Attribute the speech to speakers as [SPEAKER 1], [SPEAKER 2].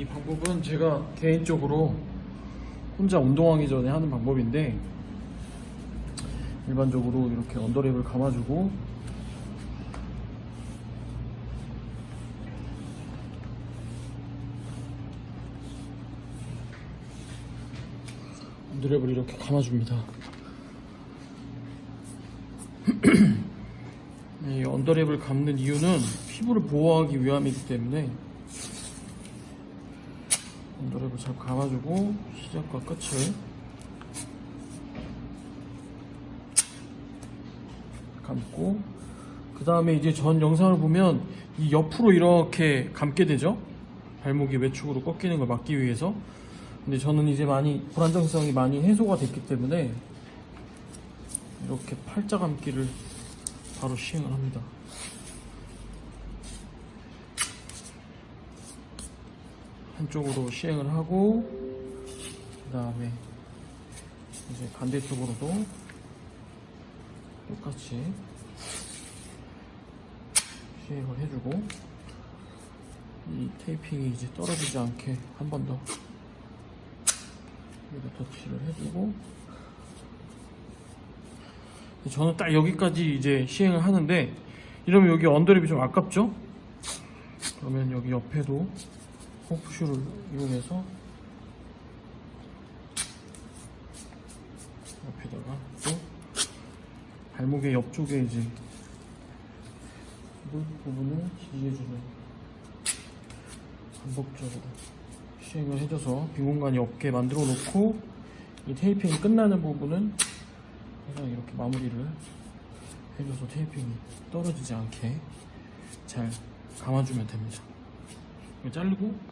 [SPEAKER 1] 이 방법은 제가 개인적으로 혼자 운동하기 전에 하는 방법인데 일반적으로 이렇게 언더랩을 감아주고 언더랩을 이렇게 감아줍니다. 이 언더랩을 감는 이유는 피부를 보호하기 위함이기 때문에 언더랩을 잘 감아주고 시작과 끝을 감고 그 다음에 이제 전 영상을 보면 이 옆으로 이렇게 감게 되죠? 발목이 외축으로 꺾이는 걸 막기 위해서. 근데 저는 이제 많이 불안정성이 많이 해소가 됐기 때문에 이렇게 팔자 감기를 바로 시행을 합니다 한쪽으로 시행을 하고 그 다음에 이제 반대쪽으로도 똑같이 시행을 해주고 이 테이핑이 이제 떨어지지 않게 한 번 더 여기다 터치를 해주고 저는 딱 여기까지 이제 시행을 하는데 이러면 여기 언더랩이 좀 아깝죠? 그러면 여기 옆에도 호프슈를 이용해서 옆에다가 또 발목의 옆쪽에 이제 이 부분을 지지해주는 반복적으로 시행을 해줘서 빈 공간이 없게 만들어 놓고 이 테이핑이 끝나는 부분은 항상 이렇게 마무리를 해줘서 테이핑이 떨어지지 않게 잘 감아주면 됩니다. 자르고